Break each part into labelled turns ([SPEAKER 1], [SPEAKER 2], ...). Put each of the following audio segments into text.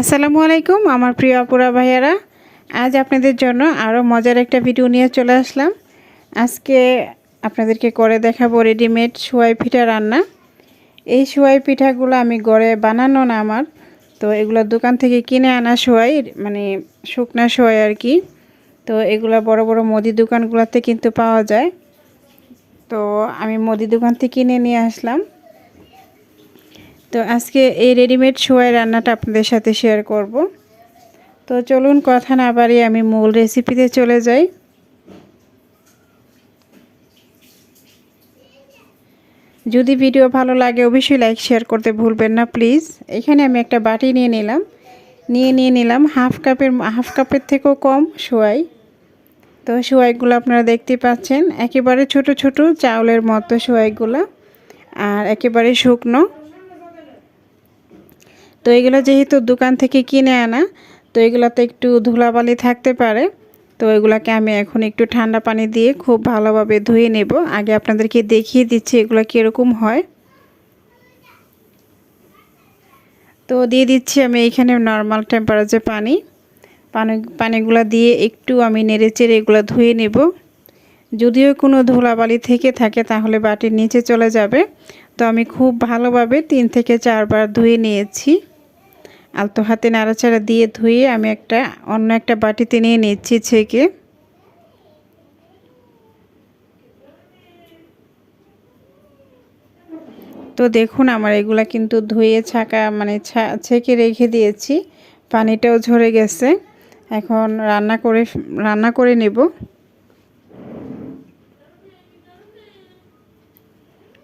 [SPEAKER 1] আসসালামু আলাইকুম, আমার প্রিয় আপুরা, ভাইয়ারা। আজ আপনাদের জন্য আরও মজার একটা ভিডিও নিয়ে চলে আসলাম। আজকে আপনাদেরকে করে দেখাবো রেডিমেড সোয়াই পিঠা রান্না। এই সোয়াই পিঠাগুলো আমি ঘরে বানানো না আমার, তো এগুলো দোকান থেকে কিনে আনা সোয়াই মানে শুকনা সোয়াই আর কি। তো এগুলো বড় বড় মুদি দোকানগুলোতে কিন্তু পাওয়া যায়। তো আমি মুদি দোকান থেকে কিনে নিয়ে আসলাম। তো আজকে এই রেডিমেড সোয়াই রান্নাটা আপনাদের সাথে শেয়ার করব। তো চলুন কথা না বাড়িয়ে আমি মূল রেসিপিতে চলে যাই। যদি ভিডিও ভালো লাগে অবশ্যই লাইক শেয়ার করতে ভুলবেন না প্লিজ এখানে আমি একটা বাটি নিয়ে নিলাম। নিয়ে নিয়ে নিলাম হাফ কাপের হাফ কাপের থেকেও কম সোয়াই। তো সোয়াইগুলো আপনারা দেখতে পাচ্ছেন। একেবারে ছোট ছোট চাউলের মতো সোয়াইগুলো। আর একেবারে শুকনো। তো এগুলো যেহেতু দোকান থেকে কিনে আনা, তো এগুলোতে একটু ধুলাবালি থাকতে পারে। তো এগুলোকে আমি এখন একটু ঠান্ডা পানি দিয়ে খুব ভালোভাবে ধুয়ে নেব। আগে আপনাদেরকে দেখিয়ে দিচ্ছি এগুলো কীরকম হয়। তো দিয়ে দিচ্ছি আমি এখানে নর্মাল টেম্পারেচার পানি। পানি, পানিগুলো দিয়ে একটু আমি নেড়ে চেড়ে এগুলো ধুয়ে নেব। যদিও কোনো ধুলাবালি থেকে থাকে, তাহলে বাটির নিচে চলে যাবে। তো আমি খুব ভালোভাবে তিন থেকে চারবার ধুয়ে নিয়েছি। আলতো হাতে নাড়াচাড়া দিয়ে ধুয়ে আমি একটা, অন্য একটা বাটিতে নিয়ে নিচ্ছি ছেঁকে। তো দেখুন আমার এগুলা কিন্তু ধুয়ে ছাকা মানে ছেঁকে রেখে দিয়েছি। পানিটাও ঝরে গেছে। এখন রান্না করে রান্না করে নেব।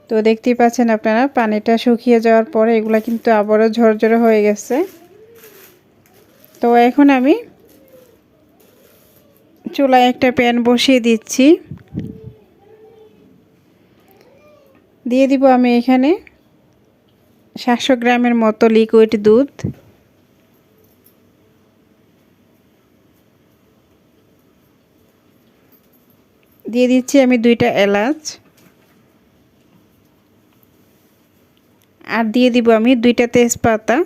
[SPEAKER 1] তো দেখতেই পাচ্ছেন আপনারা, পানিটা শুকিয়ে যাওয়ার পরে এগুলা কিন্তু আবারও ঝরঝরে হয়ে গেছে। তো এখন আমি চুলায় একটা প্যান বসিয়ে দিচ্ছি। দিয়ে দিব আমি এখানে সাতশো গ্রামের মতো লিকুইড দুধ। দিয়ে দিচ্ছি আমি দুইটা এলাচ। আর দিয়ে দিব আমি দুইটা তেজপাতা।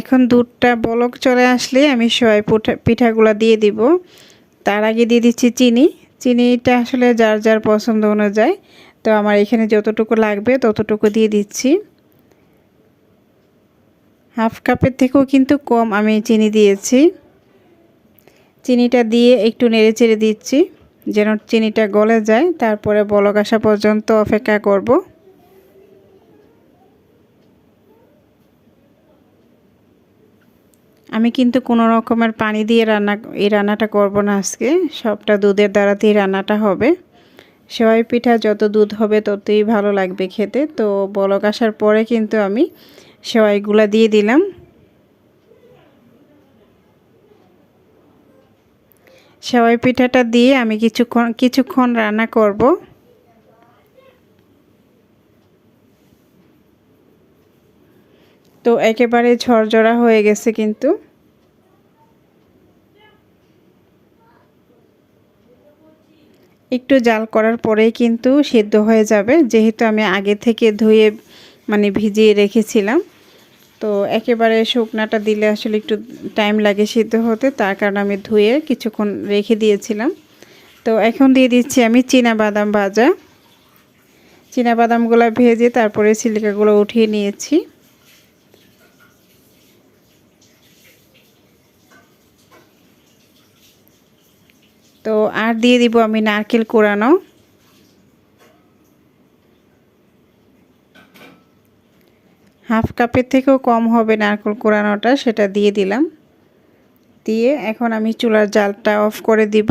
[SPEAKER 1] এখন দুধটা বলক চলে আসলে আমি সবাই পিঠাগুলো দিয়ে দিব। তার আগে দিয়ে দিচ্ছি চিনি। চিনিটা আসলে যার যার পছন্দ অনুযায়ী। তো আমার এখানে যতটুকু লাগবে ততটুকু দিয়ে দিচ্ছি। হাফ কাপের থেকেও কিন্তু কম আমি চিনি দিয়েছি। চিনিটা দিয়ে একটু নেড়ে চেড়ে দিচ্ছি, যেন চিনিটা গলে যায়। তারপরে বলক আসা পর্যন্ত অপেক্ষা করব। আমি কিন্তু কোনো রকমের পানি দিয়ে রান্না, এই রান্নাটা করব না আজকে। সবটা দুধের দ্বারাতেই রান্নাটা হবে। সেওয়াই পিঠা যত দুধ হবে ততই ভালো লাগবে খেতে। তো বলক আসার পরে কিন্তু আমি সেওয়াইগুলা দিয়ে দিলাম। সেওয়াই পিঠাটা দিয়ে আমি কিছুক্ষণ কিছুক্ষণ রান্না করব। তো একেবারে ঝরঝরা হয়ে গেছে কিন্তু। একটু জাল করার পরেই কিন্তু সিদ্ধ হয়ে যাবে। যেহেতু আমি আগে থেকে ধুয়ে মানে ভিজিয়ে রেখেছিলাম। তো একেবারে শুকনাটা দিলে আসলে একটু টাইম লাগে সিদ্ধ হতে। তার কারণে আমি ধুয়ে কিছুক্ষণ রেখে দিয়েছিলাম। তো এখন দিয়ে দিচ্ছি আমি বাদাম ভাজা। বাদামগুলো ভেজে তারপরে সিলিকাগুলো উঠিয়ে নিয়েছি। তো আর দিয়ে দিব আমি নারকেল কোরানো। হাফ কাপের থেকেও কম হবে নারকেল কোরানোটা, সেটা দিয়ে দিলাম। দিয়ে এখন আমি চুলার জালটা অফ করে দিব।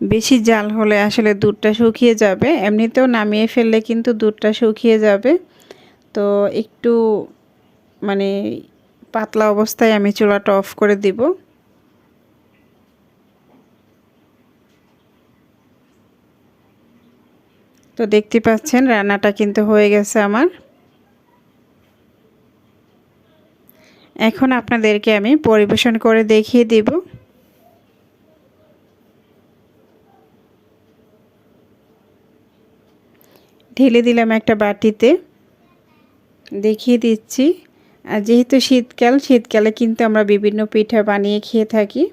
[SPEAKER 1] বেশি জাল হলে আসলে দুধটা শুকিয়ে যাবে। এমনিতেও নামিয়ে ফেললে কিন্তু দুধটা শুকিয়ে যাবে। তো একটু মানে পাতলা অবস্থায় আমি চুলাটা অফ করে দিব। তো দেখতে পাচ্ছেন, রান্নাটা কিন্তু হয়ে গেছে আমার। এখন আপনাদেরকে আমি পরিবেশন করে দেখিয়ে দেব। ঢেলে দিলাম একটা বাটিতে। দেখিয়ে দিচ্ছি। যেহেতু শীতকাল, শীতকালে কিন্তু আমরা বিভিন্ন পিঠা বানিয়ে খেয়ে থাকি।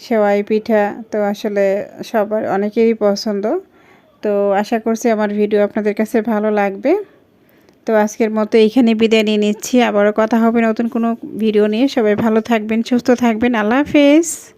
[SPEAKER 1] সেওয়াই পিঠা তো আসলে সবার অনেকেরই পছন্দ। তো আশা করছি আমার ভিডিও আপনাদের কাছে ভালো লাগবে। তো আজকের মতো এইখানে বিদায় নিয়ে নিচ্ছি। আবারও কথা হবে নতুন কোনো ভিডিও নিয়ে। সবাই ভালো থাকবেন, সুস্থ থাকবেন। আল্লাহ হাফেজ।